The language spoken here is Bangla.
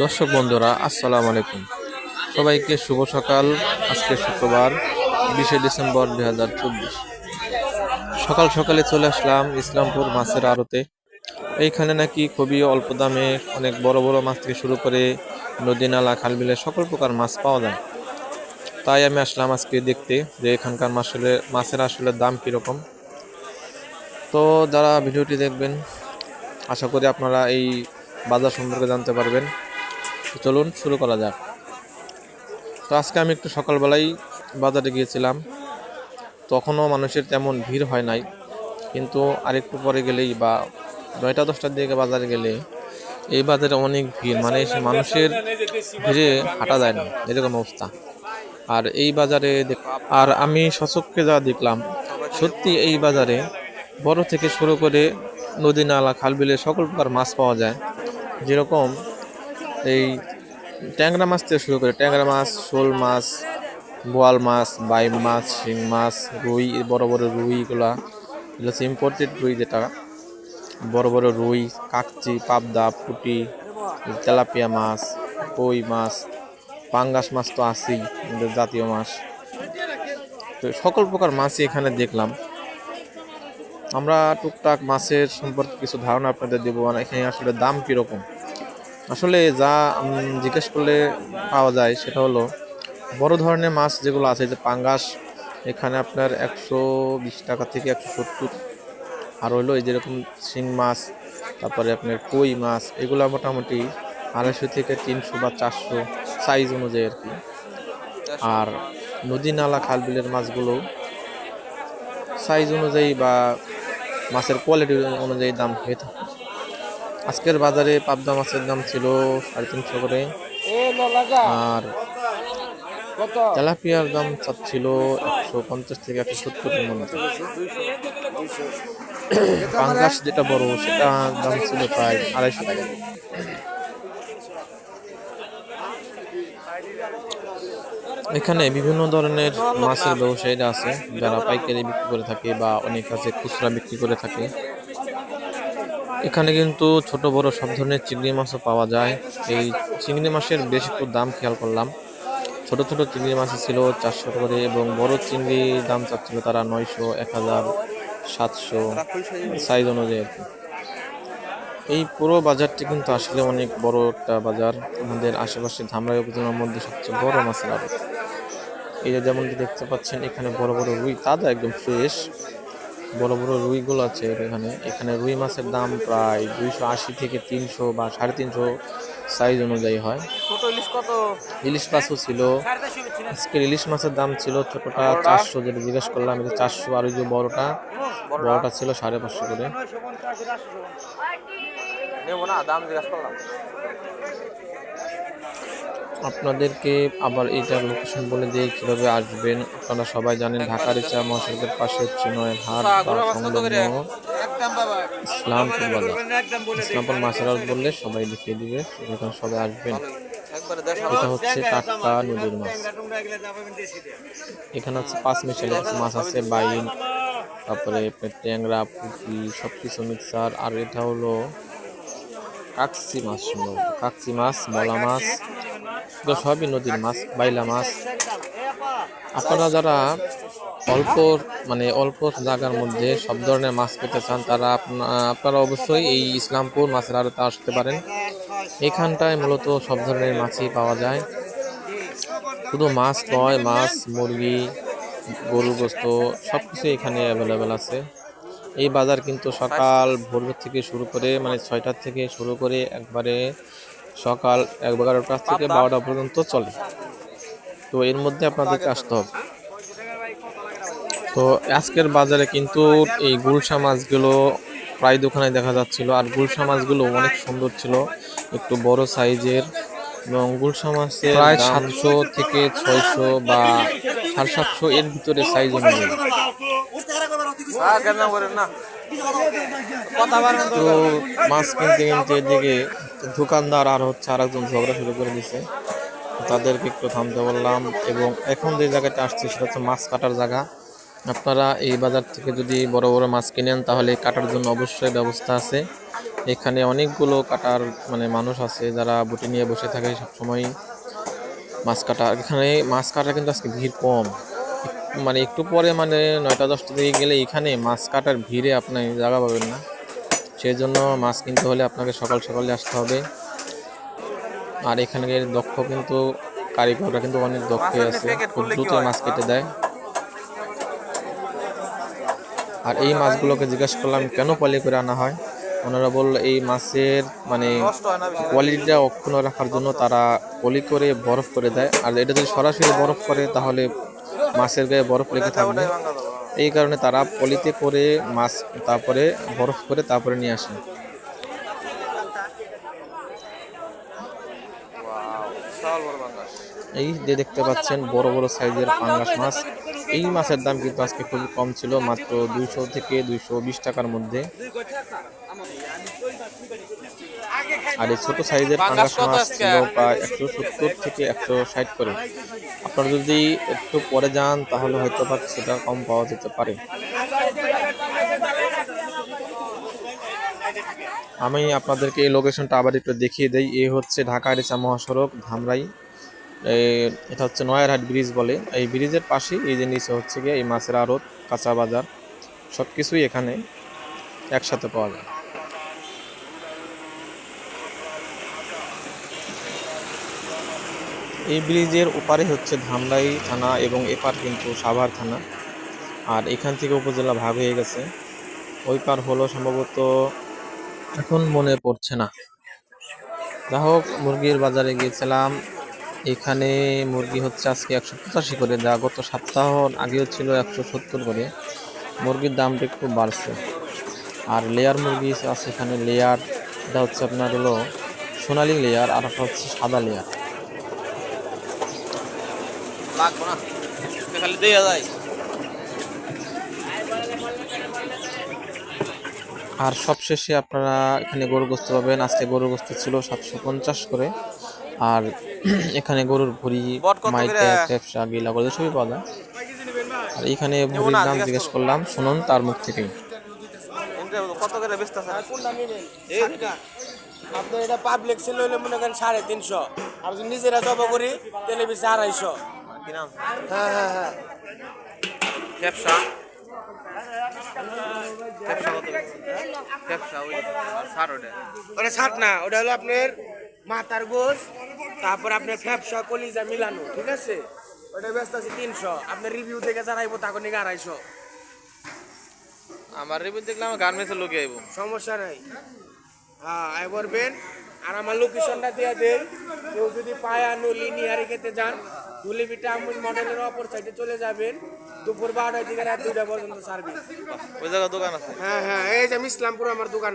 দর্শক বন্ধুরা, আসসালামু আলাইকুম। সবাইকে শুভ সকাল। আজকে শুক্রবার, বিশে ডিসেম্বর দুই হাজার চব্বিশ। সকাল সকালে চলে আসলাম ইসলামপুর মাছের আড়তে। এইখানে নাকি খুবই অল্প দামে অনেক বড় বড় মাছ থেকে শুরু করে নদী, নালা, খাল বিলে সকল প্রকার মাছ পাওয়া যায়। তাই আমি আসলাম আজকে দেখতে যে এখানকার মাসের মাছের আসলে দাম কীরকম। তো যারা ভিডিওটি দেখবেন, আশা করি আপনারা এই বাজার সম্পর্কে জানতে পারবেন। চলুন শুরু করা যাক। তো আজকে আমি একটু সকালবেলাই বাজারে গিয়েছিলাম। তখনও মানুষের তেমন ভিড় হয় নাই। কিন্তু আরেকটু পরে গেলেই বা নয়টা, দশটার দিকে বাজারে গেলে এই বাজারে অনেক ভিড়। মানে মানুষের ভিড়ে হাঁটা যায় না। এরকম অবস্থা। আর এই বাজারে আর আমি সচক্ষে যা দেখলাম, সত্যি এই বাজারে বড় থেকে শুরু করে নদী, নালা খাল বিলে সকল প্রকার মাছ পাওয়া যায়। যেরকম এই ট্যাংরা মাছ থেকে শুরু করে ট্যাংরা মাছ, শোল মাছ, বোয়াল মাছ, বাইম মাছ, শিং মাছ, রুই বড় বড় রুইগুলা, এগুলো হচ্ছে ইম্পোর্টেড রুই যেটা। বড় বড় রুই, কাকচি, পাবদা, পুটি, তেলাপিয়া মাছ, কই মাছ, পাঙ্গাস মাছ তো আছেই, আমাদের জাতীয় মাছ। তো সকল প্রকার মাছই এখানে দেখলাম। আমরা টুকটাক মাছের সম্পর্কে কিছু ধারণা আপনাদের দেবো মানে এখানে আসলে দাম কীরকম? আসলে যা জিজ্ঞেস করলে পাওয়া যায় সেটা হলো, বড় ধরনের মাছ যেগুলো আছে যে পাঙ্গাস, এখানে আপনার একশো বিশ টাকা থেকে একশো সত্তর। আর হইল এই যেরকম শিং মাছ, তারপরে আপনার কই মাছ, এগুলো মোটামুটি আড়াইশো থেকে তিনশো বা চারশো সাইজ অনুযায়ী আর কি। আর নদী নালা খাল বিলের মাছগুলো সাইজ অনুযায়ী বা মাছের কোয়ালিটি অনুযায়ী দাম হয়ে থাকে আজকের বাজারে পাবদা মাছের দাম ছিল সাড়ে তিনশো করে। আর তেলাপিয়ার দাম ছিল একশো পঞ্চাশ থেকে একশো সত্তর মধ্যে। পাঙ্গাস যেটা বড় সেটা দাম ছিল প্রায় আড়াইশো টাকা। এখানে বিভিন্ন ধরনের মাছের ব্যবসায়ীরা আছে, যারা পাইকারি বিক্রি করে থাকে বা অনেক আছে খুচরা বিক্রি করে থাকে। এখানে কিন্তু ছোট, বড় সব ধরনের চিংড়ি মাছও পাওয়া যায়। এই চিংড়ি মাছের বেশ একটু দাম খেয়াল করলাম। ছোট ছোট চিংড়ি মাছ ছিল চারশো করে এবং বড় চিংড়ি দাম চাচ্ছিল তারা নয়শো, এক হাজার সাতশো সাইজ অনুযায়ী আর কি। এই পুরো বাজারটি কিন্তু আসলে অনেক বড় একটা বাজার। আমাদের আশেপাশে ধামরাই উপজেলার মধ্যে সবচেয়ে বড় মাছের আড়ত। এই যে যেমনটি দেখতে পাচ্ছেন, এখানে বড় বড় রুই, তাজা একদম ফ্রেশ বড় বড় রুইগুলো আছে এখানে। এখানে রুই মাছের দাম প্রায় দুইশো আশি থেকে তিনশো বা সাড়ে তিনশো সাইজ অনুযায়ী হয়। ইলিশ মাছও ছিল। আজকের ইলিশ মাছের দাম ছিল ছোটটা চারশো যেটা জিজ্ঞেস করলাম, এটা চারশো আর ওই যে বড়টা। বড়টা ছিল সাড়ে পাঁচশো করে। নেব না দাম জিজ্ঞাসা করলাম। আপনাদেরকে আবার এইটার লোকেশন বলে দিয়ে কীভাবে আসবেন? আপনারা সবাই জানেন ঢাকার ইচ্ছা মহাসড়কের পাশে হচ্ছে নয় হাট বা সংলগ্ন ইসলামপুর বাজার ইসলামপুর মাছের বললে সবাই দেখিয়ে দিবে এখানে সবাই আসবেন। এটা হচ্ছে টাটকা নদীর মাছ। এখানে হচ্ছে পাঁচ মিশালি মাছ আছে বাইন তারপরে ট্যাংরা পুঁটি সব কিছু মিক্সার আর এটা হলো কাকসি মাছ সম্ভবত কাকসি মাছ মলা মাছ এগুলো সবই নদীর মাছ, বাইলা মাছ। আপনারা যারা অল্প মানে অল্প জায়গার মধ্যে সব ধরনের মাছ পেতে চান, তারা আপনা- আপনারা অবশ্যই এই ইসলামপুর মাছের আড়তে আসতে পারেন। এখানটায় মূলত সব ধরনের মাছই পাওয়া যায়। শুধু মাছ নয়, মাছ, মুরগি গরু গোস্ত সব কিছু এখানে অ্যাভেলেবেল আছে। এই বাজার কিন্তু সকাল ভোর থেকে শুরু করে মানে ছয়টার থেকে শুরু করে একবারে সকাল এগারোটা থেকে বারোটা পর্যন্ত চলে। তো এর মধ্যে আপনাদেরকে আসতে হবে। তো আজকের বাজারে কিন্তু এই গুলশা মাছগুলো প্রায় দোকানে দেখা যাচ্ছিল। আর গুলশা মাছগুলো অনেক সুন্দর ছিল একটু বড় সাইজের। এবং গুলশা মাছের প্রায় সাতশো থেকে ছয়শো বা সাড়ে সাতশো এর ভিতরে সাইজ অনুযায়ী। তো মাছ কিনতে কিনতে এদিকে দোকানদার আর হচ্ছে আর একজন ঝগড়া শুরু করে দিছে। তাদেরকে একটু থামতে বললাম এবং এখন যে জায়গাটা আসছে সেটা হচ্ছে মাছ কাটার জায়গা। আপনারা এই বাজার থেকে যদি বড় বড় মাছ কিনেন তাহলে কাটার জন্য অবশ্যই ব্যবস্থা আছে। এখানে অনেকগুলো কাটার মানে মানুষ আছে যারা বুটি নিয়ে বসে থাকে সবসময় মাছ কাটা, এখানে মাছ কাটার কিন্তু আজকে ভিড় কম। মানে একটু পরে মানে নয়টা দশটা দিকে গেলে এখানে মাছ কাটার ভিড়ে আপনি জায়গা পাবেন না। সেই জন্য মাছ কিনতে হলে আপনাকে সকাল সকালে আসতে হবে। আর এখানের দক্ষ কিন্তু কারিগররা কিন্তু অনেক দক্ষ আছে খুব দ্রুত মাছ কেটে দেয়। আর এই মাছগুলোকে জিজ্ঞেস করলাম কেন পলি করে আনা হয়? ওনারা বলল এই মাছের মানে কোয়ালিটিটা অক্ষুণ্ণ রাখার জন্য তারা পলি করে বরফ করে দেয়। আর এটা যদি সরাসরি বরফ করে তাহলে মাছের গায়ে বরফ লেগে থাকবে। এই কারণে তারা পলিতে করে মাছ তারপরে বরফ করে তারপরে নিয়ে আসে। এই যে দেখতে পাচ্ছেন বড় বড় সাইজের পাঙ্গাস মাছ। এই মাছের দাম কিন্তু আজকে খুবই কম ছিল মাত্র দুইশো থেকে দুইশো বিশ টাকার মধ্যে। আর এই ছোট সাইজের পাঙ্গাস মাছ ছিল প্রায় একশো সত্তর থেকে একশো ষাট করে। আপনারা যদি একটু পরে যান তাহলে হয়তো বা কিছুটা কম পাওয়া যেতে পারে। আমি আপনাদেরকে এই লোকেশনটা আবার একটু দেখিয়ে দেই। এই হচ্ছে ঢাকা রিচা মহাসড়ক ধামরাই। এটা হচ্ছে নয়ারহাট ব্রিজ বলে। এই ব্রিজের পাশেই এই যে নিচে হচ্ছে গিয়ে এই মাছের আড়ত কাঁচা বাজার সব কিছুই এখানে একসাথে পাওয়া যায়। এই ব্রিজের ওপারে হচ্ছে ধামরাই থানা এবং এপার কিন্তু সাভার থানা। আর এখান থেকে উপজেলা ভাগ হয়ে গেছে। ওই পার হলো সম্ভবত এখন মনে পড়ছে না। যা হোক, মুরগির বাজারে গিয়েছিলাম। এখানে মুরগি হচ্ছে আজকে একশো পঁচাশি করে, যা গত সপ্তাহ আগেও ছিল একশো সত্তর করে। মুরগির দামটা একটু বাড়ছে। আর লেয়ার মুরগি আছে এখানে, লেয়ার, এটা হচ্ছে আপনার হলো সোনালি লেয়ার, আর একটা হচ্ছে সাদা লেয়ার। লাগবো না। খালি দেয়া যায়। আর সবশেষে আপনারা এখানে গরু গোস্ত পাবেন। আজকে গরুর গোস্ত ছিল সাতশো পঞ্চাশ করে। আর এখানে গরুর ভুড়ি করে? গিলা করে সবই পাওয়া যায়। আর এখানে ভুড়ির না, দাম জিজ্ঞেস করলাম শুনুন তার মুখ থেকেই। এনতে কত করে বেচতে আপনার এটা পাবলিক সেল হইলে মনে করেন সাড়ে তিনশো। আর নিজেরা জব করি তাহলে বেশি আড়াইশো। কি নাম হ্যাঁ হ্যাঁ। হ্যাঁ ব্যবসা ওটা। না ওটা হলো আপনার মাথার গোস তারপর আপনার ফ্যাপসা কলিজা মিলানো ঠিক আছে? ওটা ব্যস্ত আছে তিনশো। আপনার রিভিউ থেকে জানাইবো তখন নাকি আড়াইশো। আমার রিভিউ দেখলাম গার্মেন্টসের লোকে আইব। সমস্যা নাই। হ্যাঁ আয় করবেন আর আমার লোকেশনটা দিয়ে দেন কেউ যদি পায়া নলি নিহারি খেতে যান। দুলিপিটা আমুল মডেলের অপর সাইডে চলে যাবেন। দুপুর বারোটার দিকে রাত দুইটা পর্যন্ত সার্ভিস ওই জায়গায় দোকান আছে? হ্যাঁ হ্যাঁ এই যে আমি ইসলামপুর আমার দোকান